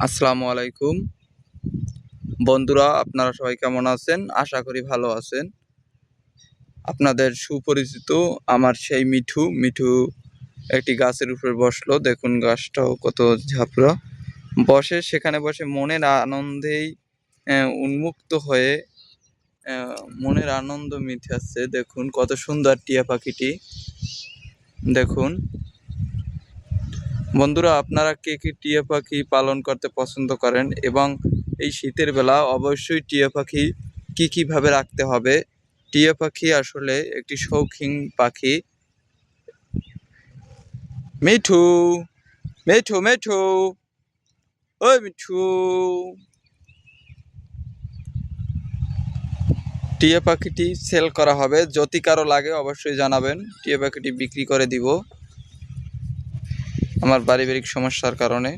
আসসালামু আলাইকুম। বন্ধুরা, আপনারা সবাই কেমন আছেন? আশা করি ভালো আছেন। আপনাদের সুপরিচিত আমার সেই মিঠু। মিঠু একটি গাছের উপর বসল। দেখুন গাছটাও কত ঝাপড়া। বসে, সেখানে বসে মনের আনন্দেই উন্মুক্ত হয়ে মনের আনন্দ মিঠাচ্ছে দেখুন কত সুন্দর টিয়া পাখিটি। দেখুন। বন্ধুরা, আপনারা কে কে টিয়া পাখি পালন করতে পছন্দ করেন এবং এই শীতের বেলা অবশ্যই টিয়া পাখি কি কীভাবে রাখতে হবে? টিয়া পাখি আসলে একটি শৌখিন পাখি। মিঠু মিঠু মিঠু, ওই মিঠু। টিয়া পাখিটি সেল করা হবে। যদি কারও লাগে অবশ্যই জানাবেন। টিয়া পাখিটি বিক্রি করে দিব। আমার পারিবারিক সমস্যার কারণে